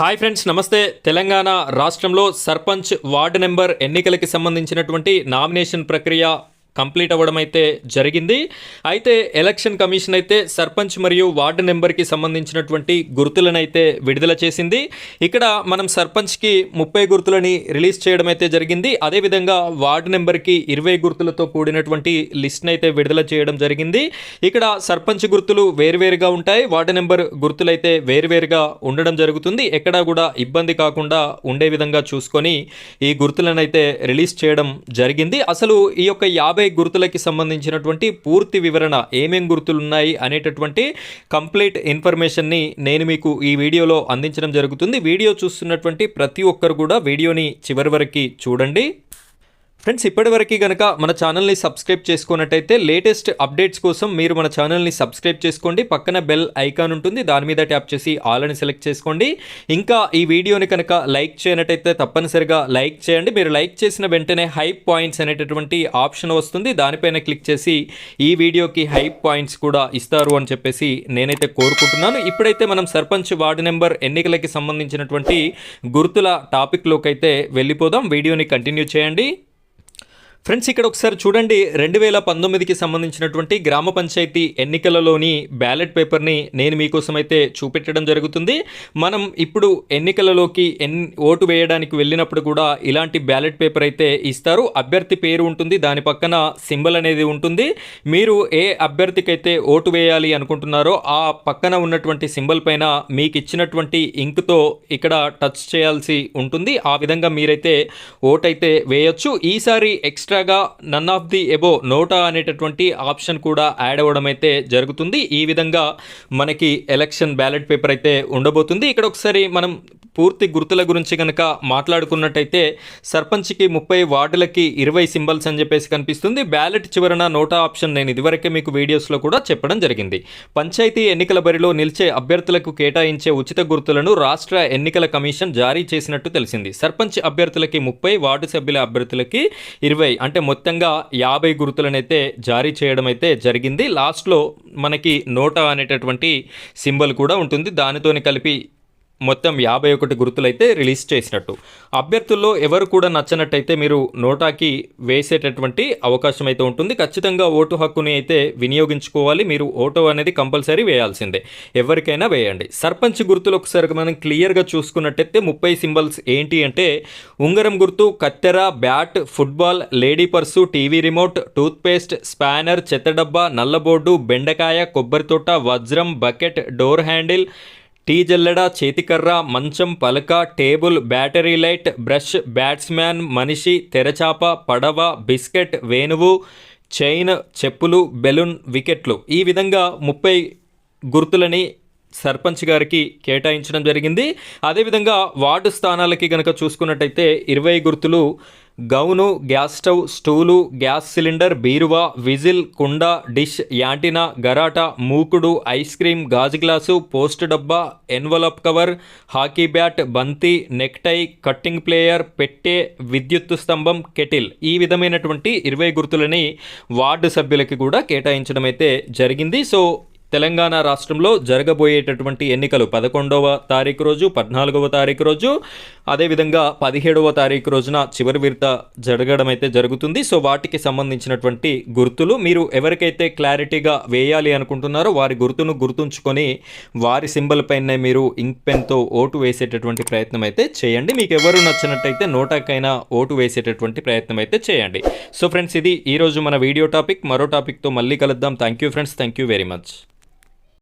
Hi friends నమస్తే. తెలంగాణ రాష్ట్రంలో sarpanch ward number ఎన్నికలకి సంబంధించినటువంటి నామినేషన్ ప్రక్రియ కంప్లీట్ అవ్వడం అయితే జరిగింది. అయితే ఎలక్షన్ కమిషన్ అయితే సర్పంచ్ మరియు వార్డు నెంబర్కి సంబంధించినటువంటి గుర్తులను అయితే విడుదల చేసింది. ఇక్కడ మనం సర్పంచ్కి ముప్పై గుర్తులని రిలీజ్ చేయడం అయితే జరిగింది. అదేవిధంగా వార్డు నెంబర్కి ఇరవై గుర్తులతో కూడినటువంటి లిస్ట్ని అయితే విడుదల చేయడం జరిగింది. ఇక్కడ సర్పంచ్ గుర్తులు వేరువేరుగా ఉంటాయి. వార్డు నెంబర్ గుర్తులు అయితే వేరువేరుగా ఉండడం జరుగుతుంది. ఎక్కడా కూడా ఇబ్బంది కాకుండా ఉండే విధంగా చూసుకొని ఈ గుర్తులను అయితే రిలీజ్ చేయడం జరిగింది. అసలు ఈ యొక్క యాభై గుర్తులకి సంబంధించినటువంటి పూర్తి వివరణ ఏమేం గుర్తులు ఉన్నాయి అనేటటువంటి కంప్లీట్ ఇన్ఫర్మేషన్ని నేను మీకు ఈ వీడియోలో అందించడం జరుగుతుంది. వీడియో చూస్తున్నటువంటి ప్రతి ఒక్కరు కూడా వీడియోని చివరి వరకు చూడండి. ఫ్రెండ్స్ ఇప్పటివరకు కనుక మన ఛానల్ని సబ్స్క్రైబ్ చేసుకున్నట్టయితే లేటెస్ట్ అప్డేట్స్ కోసం మీరు మన ఛానల్ని సబ్స్క్రైబ్ చేసుకోండి. పక్కన బెల్ ఐకాన్ ఉంటుంది. దాని మీద ట్యాప్ చేసి ఆల్ అని సెలెక్ట్ చేసుకోండి. ఇంకా ఈ వీడియోని కనుక లైక్ చేయనట్టయితే తప్పనిసరిగా లైక్ చేయండి. మీరు లైక్ చేసిన వెంటనే హైప్ పాయింట్స్ అనేటటువంటి ఆప్షన్ వస్తుంది. దానిపైన క్లిక్ చేసి ఈ వీడియోకి హైప్ పాయింట్స్ కూడా ఇస్తారు అని చెప్పేసి నేనైతే కోరుకుంటున్నాను. ఇప్పుడైతే మనం సర్పంచ్ వార్డు నెంబర్ ఎన్నికలకి సంబంధించినటువంటి గుర్తుల టాపిక్లోకి అయితే వెళ్ళిపోదాం. వీడియోని కంటిన్యూ చేయండి. ఫ్రెండ్స్ ఇక్కడ ఒకసారి చూడండి. రెండు వేల పంతొమ్మిదికి సంబంధించినటువంటి గ్రామ పంచాయతీ ఎన్నికలలోని బ్యాలెట్ పేపర్ని నేను మీకోసం అయితే చూపెట్టడం జరుగుతుంది. మనం ఇప్పుడు ఎన్నికలలోకి ఎన్ ఓటు వేయడానికి వెళ్ళినప్పుడు కూడా ఇలాంటి బ్యాలెట్ పేపర్ అయితే ఇస్తారు. అభ్యర్థి పేరు ఉంటుంది దాని పక్కన సింబల్ అనేది ఉంటుంది. మీరు ఏ అభ్యర్థికి అయితే ఓటు వేయాలి అనుకుంటున్నారో ఆ పక్కన ఉన్నటువంటి సింబల్ పైన మీకు ఇచ్చినటువంటి ఇంక్తో ఇక్కడ టచ్ చేయాల్సి ఉంటుంది. ఆ విధంగా మీరైతే ఓటైతే వేయొచ్చు. ఈసారి ఎక్స్ట్రాగా none of the above NOTA అనేటటువంటి ఆప్షన్ కూడా యాడ్ అవ్వడం అయితే జరుగుతుంది. ఈ విధంగా మనకి ఎలక్షన్ బ్యాలెట్ పేపర్ అయితే ఉండబోతుంది. ఇక్కడ ఒకసారి మనం పూర్తి గుర్తుల గురించి కనుక మాట్లాడుకున్నట్టయితే సర్పంచ్కి ముప్పై వార్డులకి ఇరవై సింబల్స్ అని చెప్పేసి కనిపిస్తుంది. బ్యాలెట్ చివరన నోటా ఆప్షన్ నేను ఇదివరకే మీకు వీడియోస్లో కూడా చెప్పడం జరిగింది. పంచాయతీ ఎన్నికల బరిలో నిలిచే అభ్యర్థులకు కేటాయించే ఉచిత గుర్తులను రాష్ట్ర ఎన్నికల కమిషన్ జారీ చేసినట్టు తెలిసింది. సర్పంచ్ అభ్యర్థులకి ముప్పై వార్డు సభ్యుల అభ్యర్థులకి ఇరవై అంటే మొత్తంగా యాభై గుర్తులనైతే జారీ చేయడం అయితే జరిగింది. లాస్ట్లో మనకి నోటా అనేటటువంటి సింబల్ కూడా ఉంటుంది. దానితోని కలిపి మొత్తం యాభై ఒకటి గుర్తులైతే రిలీజ్ చేసినట్టు. అభ్యర్థుల్లో ఎవరు కూడా నచ్చనట్టయితే మీరు నోటాకి వేసేటటువంటి అవకాశం అయితే ఉంటుంది. ఖచ్చితంగా ఓటు హక్కుని అయితే వినియోగించుకోవాలి. మీరు ఓటు అనేది కంపల్సరీ వేయాల్సిందే. ఎవరికైనా వేయండి. సర్పంచ్ గుర్తులు ఒకసారి మనం క్లియర్గా చూసుకున్నట్టయితే ముప్పై సింబల్స్ ఏంటి అంటే ఉంగరం గుర్తు కత్తెర bat football lady purse TV remote toothpaste spanner చెత్తడబ్బా నల్లబోర్డు బెండకాయ కొబ్బరి తోట వజ్రం బకెట్ డోర్ హ్యాండిల్ టీ జల్లెడ చేతికర్ర మంచం పలక table battery light brush batsman మనిషి తెరచాప పడవ బిస్కెట్ వేణువు చైన్ చెప్పులు బెలూన్ వికెట్లు. ఈ విధంగా ముప్పై గుర్తులని సర్పంచ్ గారికి కేటాయించడం జరిగింది. అదేవిధంగా వార్డు స్థానాలకి కనుక చూసుకున్నట్టయితే ఇరవై గుర్తులు gown gas stove stool gas cylinder బీరువా విజిల్ కుండ డిష్ యాంటినా గరాటా మూకుడు ఐస్ క్రీమ్ గాజు గ్లాసు పోస్ట్ డబ్బా ఎన్వలప్ కవర్ హాకీ బ్యాట్ బంతి నెక్టై కట్టింగ్ ప్లేయర్ పెట్టె విద్యుత్ స్తంభం కెటిల్ ఈ విధమైనటువంటి ఇరవై గుర్తులని వార్డు సభ్యులకి కూడా కేటాయించడం అయితే జరిగింది. సో తెలంగాణ రాష్ట్రంలో జరగబోయేటటువంటి ఎన్నికలు పదకొండవ తారీఖు రోజు పద్నాలుగవ తారీఖు రోజు అదేవిధంగా పదిహేడవ తారీఖు రోజున చివరి విడత జరగడం అయితే జరుగుతుంది. సో వాటికి సంబంధించినటువంటి గుర్తులు మీరు ఎవరికైతే క్లారిటీగా వేయాలి అనుకుంటున్నారో వారి గుర్తును గుర్తుంచుకొని వారి సింబల్ పైనే మీరు ఇంక్ పెన్తో ఓటు వేసేటటువంటి ప్రయత్నం అయితే చేయండి. మీకు ఎవరు నచ్చినట్టయితే నోటాకైనా ఓటు వేసేటటువంటి ప్రయత్నం అయితే చేయండి. సో ఫ్రెండ్స్ ఇది ఈరోజు మన వీడియో టాపిక్. మరో టాపిక్తో మళ్ళీ కలుద్దాం. Thank you friends. Thank you very much.